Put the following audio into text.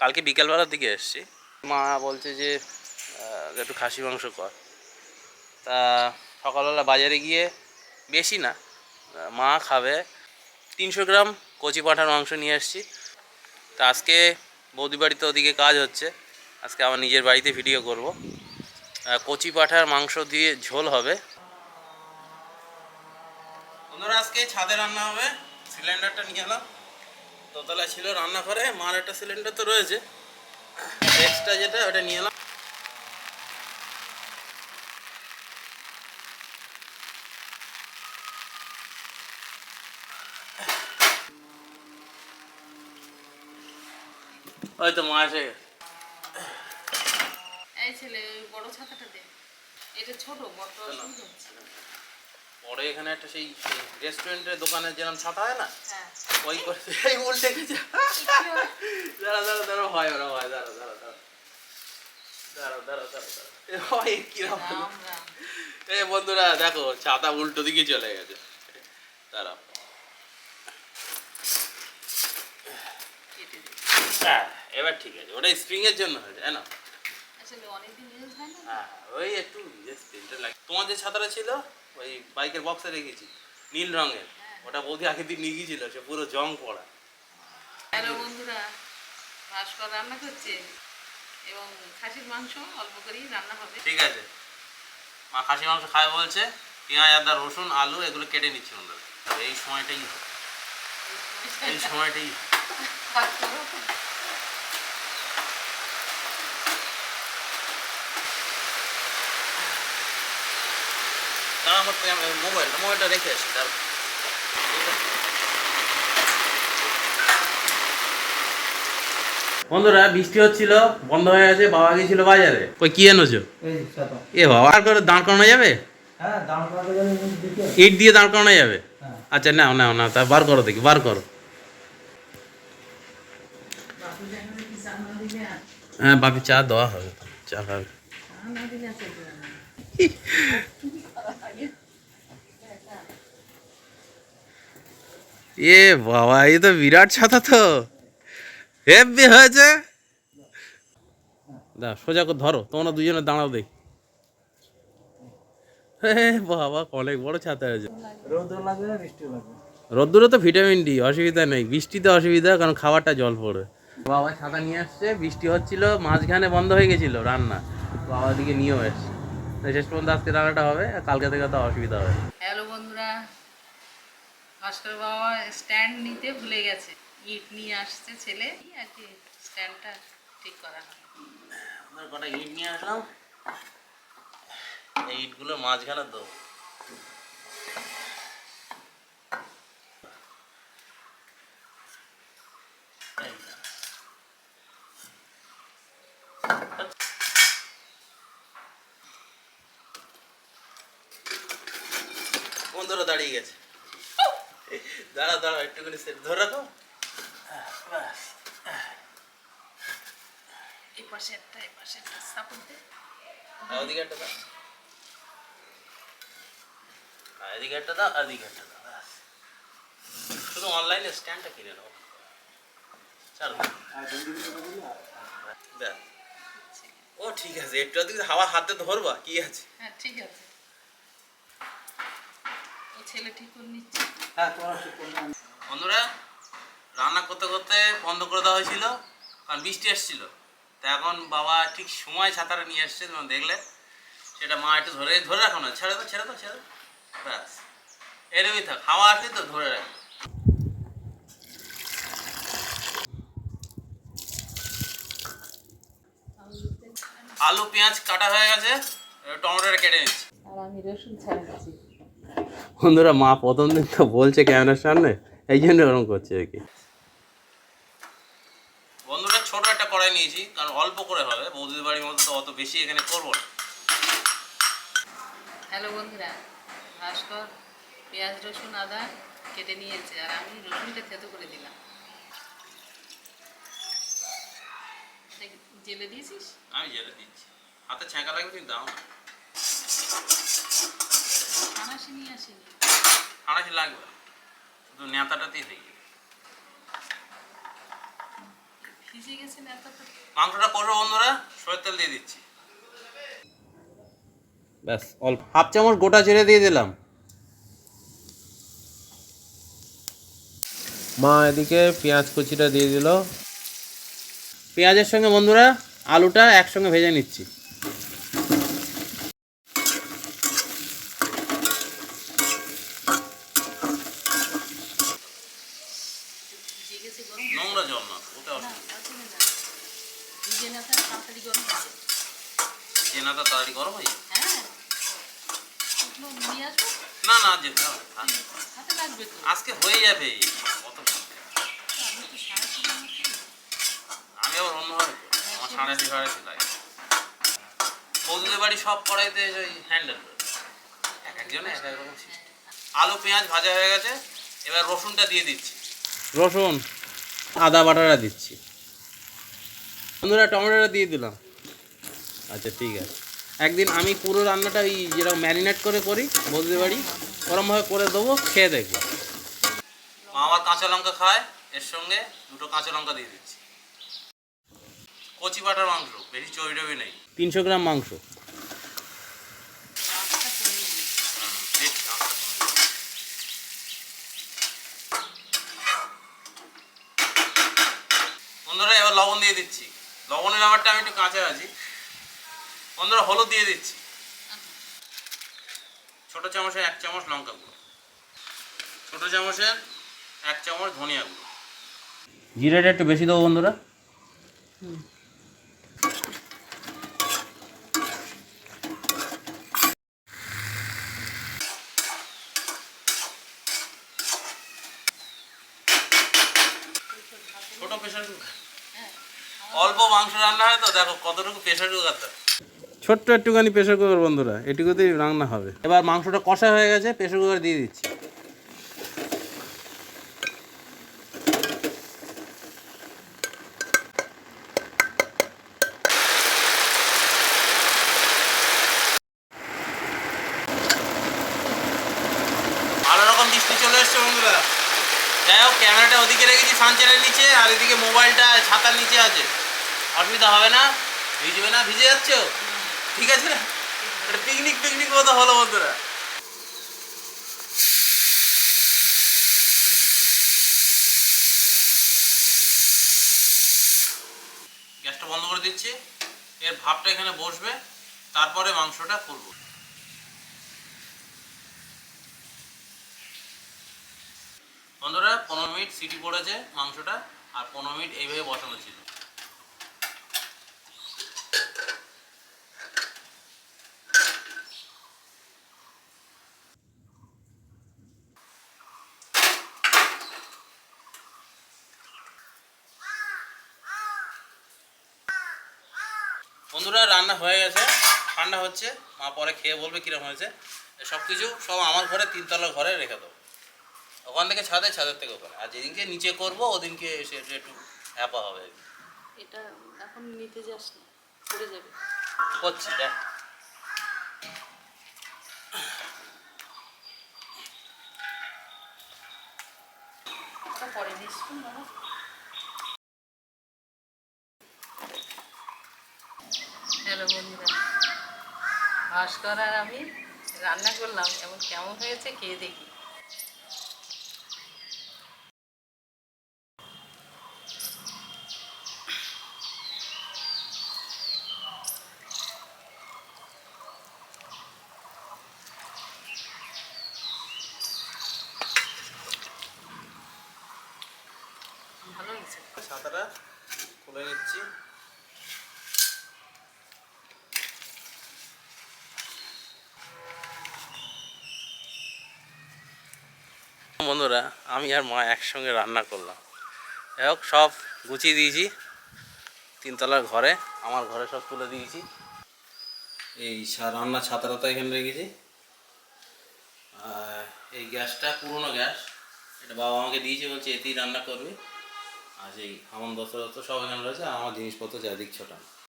কালকে বিকেলবেলার দিকে এসছি। মা বলছে যে একটু খাসি মাংস কর। তা সকালবেলা বাজারে গিয়ে বেশি না, মা খাবে। তিনশো গ্রাম কচি পাঁঠার মাংস নিয়ে এসছি। তা আজকে বৌদি বাড়িতে ওদিকে কাজ হচ্ছে। আজকে আমার নিজের বাড়িতে ভিডিও করব। কচি পাঁঠার মাংস দিয়ে ঝোল হবে। বন্ধুরা, আজকে ছাদে রান্না হবে। সিলিন্ডারটা নিয়ে এলাম। দোতলায় ছিল রান্নাঘরে মার একটা সিলিন্ডার তো রয়েছে। এক্সট্রা যেটা ওটা নিয়ে এলাম। ওই তো মা এসে গেছে। এই ছেলে বড় ছাতাটা দে এটা ছোট বড় অসুবিধা হচ্ছে পরে এখানে একটা সেই রেস্টুরেন্টের দোকানের যেরকম ছাতা হয় না হ্যাঁ। ওই করে এই উল্টে গেছে। দাঁড়া দাঁড়া দাঁড়া হয় ওরা হয় দাঁড়া দাঁড়া দাঁড়া। দাঁড়া দাঁড়া দাঁড়া দাঁড়া। কিরম এ বন্ধুরা দেখো ছাতা উল্টো দিকে চলে গেছে। দাঁড়াও। কেটে দে হ্যাঁ, এবার ঠিক আছে ওটা স্প্রিং এর জন্য হয়েছে হয় না? হ্যাঁ ওই একটু স্প্রিংটা লাগে তোমার যে ছাতাটা ছিল ওই বাইকের বক্সে রেখেছি নীল রঙের। ওটা বৌদি আগের দিন নিয়ে গিয়েছিল সে পুরো জং পড়া। হ্যালো বন্ধুরা ভাস্কর রান্না করছে এবং খাসির মাংস অল্প করেই রান্না হবে। ঠিক আছে। মা খাসি মাংস খায় বলছে পেঁয়াজ আদা রসুন আলু এগুলো কেটে নিচ্ছি তবে এই সময়টাই হবে, এই সময়টাই হবে। দাঁড়া আমার মোবাইলটা মোবাইলটা রেখে আসি তার বন্ধুরা বৃষ্টি হচ্ছিল বন্ধ হয়ে গেছে বাবা গেছিল বাজারে। কই কি এনেছো? এ বাবা আর করে দাঁড় করানো যাবে? হ্যাঁ। ইট দিয়ে দাঁড় করানো যাবে? হ্যাঁ। আচ্ছা নাও নাও না তা বার করো দেখি বার করো। হ্যাঁ বাপি চা দেওয়া হবে চা খাবে না দিলে চলবে না এ বাবা এই তো বিরাট ছাতা তো। হেভি হয়েছে। দা সোজা করে ধরো তোমরা দুজনে দাঁড়াও দেখি। বাবা অনেক বড় ছাতা হয়েছে। রোদ্দুরে তো ভিটামিন ডি অসুবিধা নেই। বৃষ্টিতে অসুবিধা কারণ খাবারটা জল পড়ে বাবা ছাতা নিয়ে আসছে বৃষ্টি হচ্ছিল মাঝখানে বন্ধ হয়ে গেছিল রান্না। বাবা দিকে নিয়েও এসছে। শেষ পর্যন্ত আজকে রান্নাটা হবে কালকে থেকে তো অসুবিধা হবে হ্যালো বন্ধুরা ভাস্কর বাবা স্ট্যান্ড নিতে ভুলে গেছে। ইট নিয়ে আসছে ছেলে। আর কি স্ট্যান্ডটা ঠিক করা আমরা কটা ইট নিয়ে আসলাম। এই ইটগুলো মাঝখানে তো। দাঁড়িয়ে গেছে। দাঁড়া দাঁড়া একটুখানি সেট ধরে রাখো ব্যাস এই পাশে একটা এই পাশে একটা সাপোর্ট দে। ওদিকে একটা দাও। এদিকে একটা দাও এদিকে একটা দাও। ব্যাস। শুধু অনলাইনে স্ট্যান্ডটা কিনে নাও। চলো। ব্যাস। ও ঠিক আছে একটু হাওয়া হাতে ধরবা কি আছে? হ্যাঁ ঠিক আছে। ছেলে ঠিক করে নিচ্ছে? হ্যাঁ তোমার ঠিক করবে বন্ধুরা রান্না করতে করতে বন্ধ করে দেওয়া হয়েছিল কারণ বৃষ্টি এসেছিল তা এখন বাবা ঠিক সময় ছাতাটা নিয়ে এসছে তোমরা দেখলে। সেটা মা একটু ধরে ধরে রাখো না ছেড়ে দাও ছেড়ে দাও ছেড়ে দাও। ব্যাস। এরকমই থাক হাওয়া আসলে তো ধরে রাখো আলু পেঁয়াজ কাটা হয়ে গেছে টমেটোটা কেটে নিচ্ছি। আর আমি রসুন ছাড়াচ্ছি বন্ধুরা মা প্রথম দিন তো বলছে ক্যামেরার সামনে এই জন্য ওরকম করছে আর কি। বন্ধুরা ছোট একটা কড়াই নিয়েছি কারণ অল্প করে হবে বৌদির বাড়ির মতো তো অত বেশি এখানে করব না। হ্যালো বন্ধুরা ভাস্কর পেঁয়াজ রসুন আদা কেটে নিয়েছে আর আমি রসুনটা থেতো করে দিলাম। জেলে দিয়েছিস? আমি জেলে দিচ্ছি। হাতে ছ্যাঁকা লাগবে তুমি দাও না। আড়াইশো লাগবে। শুধু নেতাটাতেই হয়ে গেছে মাংসটা করব বন্ধুরা সরের তেল দিয়ে দিচ্ছি। ব্যাস অল্প। হাফ চামচ গোটা ছেড়ে দিয়ে দিলাম। মা এদিকে পেঁয়াজ কুচিটা দিয়ে দিল। পেঁয়াজের সঙ্গে বন্ধুরা আলুটা একসঙ্গে ভেজে নিচ্ছি ভিজে গেছে গরম নোংরা জল আজকে হয়ে যাবে। আমি আবার অন্য ঘরে করি। আমার সাড়ে আশি সাড়ে আশি লাগে বাড়ি সব কড়াইতে ওই হ্যান্ডেল এক একজনে এক এক আলু, পেঁয়াজ ভাজা হয়ে গেছে। এবার রসুনটা দিয়ে দিচ্ছি। রসুন? আদা বাটাটা দিচ্ছি। বন্ধুরা, টমেটোটা দিয়ে দিলাম। আচ্ছা ঠিক আছে। একদিন আমি পুরো রান্নাটা ওই যেরকম ম্যারিনেট করে করি, বলতে পারি, ওরমভাবে করে দেবো, খেয়ে দেখব। মা কাঁচা লঙ্কা খায়, এর সঙ্গে দুটো কাঁচা লঙ্কা দিয়ে দিচ্ছি। কচি বাটার মাংস, বেশি চর্বি নেই। তিনশো গ্রাম মাংস। বন্ধুরা এবার লবণ দিয়ে দিচ্ছি। লবণের ব্যাপারটা আমি একটু কাঁচা আছি। বন্ধুরা হলুদ দিয়ে দিচ্ছি। ছোট চামচের এক চামচ লঙ্কা গুঁড়ো। ছোট চামচের এক চামচ ধনিয়া গুঁড়ো। জিরাটা একটু বেশি দেবো বন্ধুরা ছোট প্রেশার কুকার হ্যাঁ অল্প মাংস রান্না হয় তো দেখো কতটুকু প্রেশার কুকার ছোট্ট একটুখানি প্রেশার কুকার বন্ধুরা এটুকুতেই রান্না হবে। এবার মাংসটা কষা হয়ে গেছে প্রেশার কুকার দিয়ে দিচ্ছি। ভালো রকম বৃষ্টি চলে এসছে বন্ধুরা। যাই হোক ক্যামেরাটা ওদিকে রেখেছি সানচারের নিচে আর এদিকে মোবাইলটা ছাতার নিচে আছে। অসুবিধা হবে না। ভিজবে না, ভিজে যাচ্ছ? ঠিক আছে? না পিকনিক পিকনিক মতো হলো বন্ধুরা। গ্যাসটা বন্ধ করে দিচ্ছি। এর ভাবটা এখানে বসবে। তারপরে মাংসটা করব বন্ধুরা, পনেরো মিনিট সিটি পড়েছে মাংসটা, আর পনেরো মিনিট এইভাবে বসানো ছিল। বন্ধুরা রান্না হয়ে গেছে। ঠান্ডা হচ্ছে। মা পরে খেয়ে বলবে কীরকম হয়েছে। সব কিছু সব আমার ঘরে তিনতলা ঘরে রেখে দেবো ওখান থেকে ছাদে ছাদের থেকে ওখানে। আর যেদিনকে নিচে করব ওদিনকে সে একটু হ্যাপা হবে। এটা এখন নিতে যাস না পড়ে যাবে। করছি দেখ। পরে দিস বাবা বন্ধুরা। ভাস্কর আর আমি রান্না করলাম এবং কেমন হয়েছে খেয়ে দেখি। ছাতাটা খুলে নিচ্ছি। বন্ধুরা, আমি আর মা একসঙ্গে রান্না করলাম। যাই হোক, সব গুছিয়ে দিয়েছি। তিনতলার ঘরে, আমার ঘরে সব তুলে দিয়েছি। এই রান্নার ছাতা টাতা এখানে রেখেছি। এই গ্যাসটা, পুরনো গ্যাস। এটা বাবা আমাকে দিয়েছে, বলছে, এতেই রান্না করবে। আর সেই হামন দস্ত সব এখানে রয়েছে আমার জিনিসপত্র চারিদিক ছোটানো।